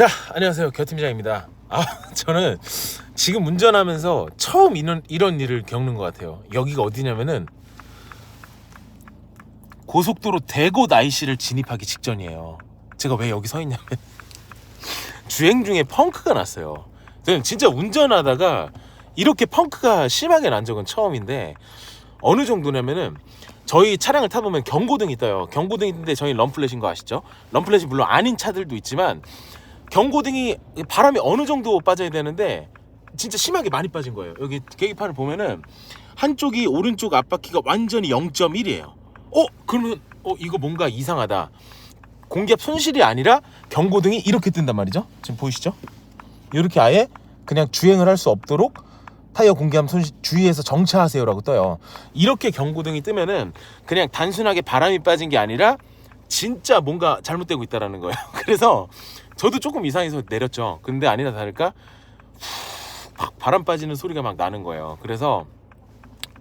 자, 안녕하세요. 겨팀장입니다. 아, 저는 지금 운전하면서 처음 이런, 이런 일을 겪는 것 같아요. 여기가 어디냐면은 고속도로 대곳 IC를 진입하기 직전이에요. 제가 왜 여기 서 있냐면 주행 중에 펑크가 났어요. 저는 진짜 운전하다가 이렇게 펑크가 심하게 난 적은 처음인데 어느 정도냐면은 저희 차량을 타보면 경고등이 떠요. 경고등이 있는데 저희 럼플렛인 거 아시죠? 럼플렛이 물론 아닌 차들도 있지만 경고등이 바람이 어느 정도 빠져야 되는데 진짜 심하게 많이 빠진 거예요. 여기 계기판을 보면은 한쪽이 오른쪽 앞바퀴가 완전히 0.1이에요. 어? 그러면 어 이거 뭔가 이상하다. 공기압 손실이 아니라 경고등이 이렇게 뜬단 말이죠. 지금 보이시죠? 이렇게 아예 그냥 주행을 할 수 없도록 타이어 공기압 손실 주의해서 정차하세요라고 떠요. 이렇게 경고등이 뜨면은 그냥 단순하게 바람이 빠진 게 아니라 진짜 뭔가 잘못되고 있다라는 거예요. 그래서 저도 조금 이상해서 내렸죠. 근데 아니나 다를까 후, 막 바람 빠지는 소리가 막 나는 거예요. 그래서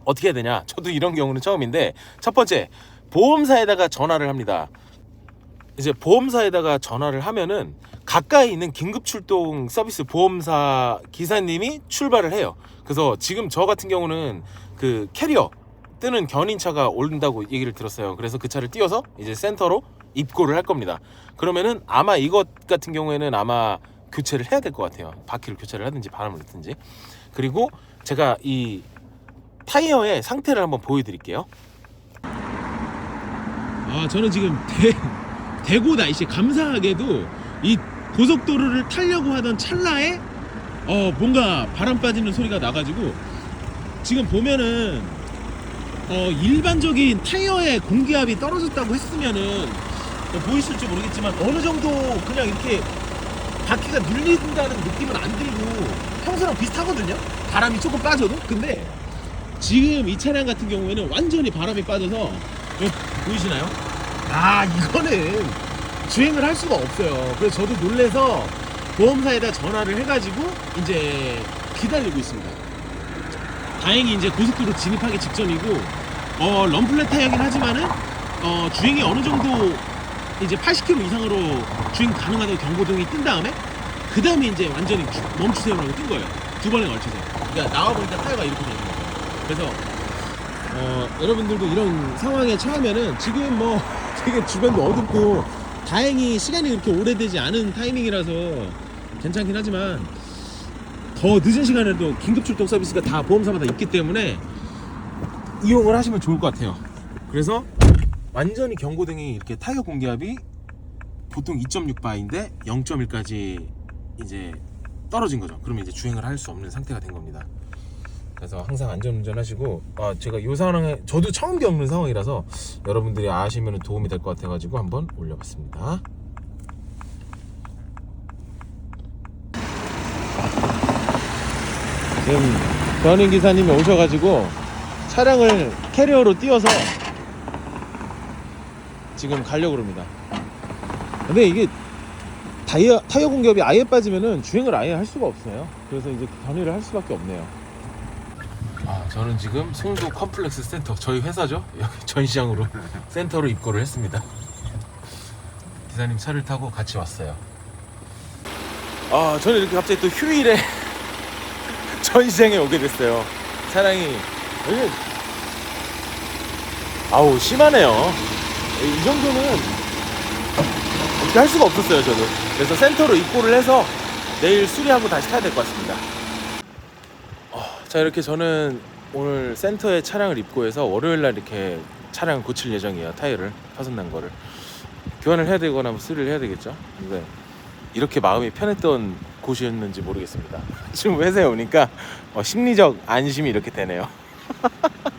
어떻게 해야 되냐? 저도 이런 경우는 처음인데 첫 번째 보험사에다가 전화를 합니다. 이제 보험사에다가 전화를 하면은 가까이 있는 긴급 출동 서비스 보험사 기사님이 출발을 해요. 그래서 지금 저 같은 경우는 그 캐리어 뜨는 견인차가 온다고 얘기를 들었어요. 그래서 그 차를 띄워서 이제 센터로 입고를 할 겁니다. 그러면은 아마 이것 같은 경우에는 아마 교체를 해야 될 것 같아요. 바퀴를 교체를 하든지 바람을 넣든지. 그리고 제가 이 타이어의 상태를 한번 보여드릴게요. 아 저는 지금 대, 대구 날씨 감사하게도 이 고속도로를 타려고 하던 찰나에 어 뭔가 바람 빠지는 소리가 나가지고 지금 보면은 어 일반적인 타이어의 공기압이 떨어졌다고 했으면은 뭐 보이실지 모르겠지만 어느 정도 그냥 이렇게 바퀴가 눌린다는 느낌은 안 들고 평소랑 비슷하거든요 바람이 조금 빠져도 근데 지금 이 차량 같은 경우에는 완전히 바람이 빠져서 보이시나요? 아 이거는 주행을 할 수가 없어요. 그래서 저도 놀래서 보험사에다 전화를 해가지고 이제 기다리고 있습니다. 다행히 이제 고속도로 진입하기 직전이고 어 럼플렛 타이어긴 하지만은 어 주행이 어느 정도 이제 80km 이상으로 주행 가능하다고 경고등이 뜬 다음에 그 다음에 이제 완전히 주- 멈추세요라고 뜬 거예요. 두 번에 걸쳐서. 그러니까 나와 보니까 타이어가 이렇게 되는 거예요. 그래서 어, 여러분들도 이런 상황에 처하면은 지금 뭐 되게 주변도 어둡고 다행히 시간이 그렇게 오래되지 않은 타이밍이라서 괜찮긴 하지만 더 늦은 시간에도 긴급 출동 서비스가 다 보험사마다 있기 때문에 이용을 하시면 좋을 것 같아요. 그래서 완전히 경고등이 이렇게 타이어 공기압이 보통 2.6바인데 0.1까지 이제 떨어진 거죠. 그러면 이제 주행을 할 수 없는 상태가 된 겁니다. 그래서 항상 안전운전 하시고 아 제가 이 상황에 저도 처음 겪는 상황이라서 여러분들이 아시면 도움이 될 것 같아가지고 한번 올려봤습니다. 지금 견인 기사님이 오셔가지고 차량을 캐리어로 띄워서 지금 가려고 그럽니다. 근데 이게 타이어 타이어 공기압이 아예 빠지면은 주행을 아예 할 수가 없어요. 그래서 이제 견인을 할 수밖에 없네요. 아, 저는 지금 송도 컴플렉스 센터 저희 회사죠 여기 전시장으로 센터로 입고를 했습니다. 기사님 차를 타고 같이 왔어요. 아, 저는 이렇게 갑자기 또 휴일에 전시장에 오게 됐어요. 차량이 여기 아우 심하네요. 이 정도는 이렇게 할 수가 없었어요 저도. 그래서 센터로 입고를 해서 내일 수리하고 다시 타야 될 것 같습니다. 자 이렇게 저는 오늘 센터에 차량을 입고해서 월요일 날 이렇게 차량을 고칠 예정이에요 타이어를. 파손난 거를. 교환을 해야 되거나 뭐 수리를 해야 되겠죠? 근데 이렇게 마음이 편했던 곳이었는지 모르겠습니다. 지금 회사에 오니까 어, 심리적 안심이 이렇게 되네요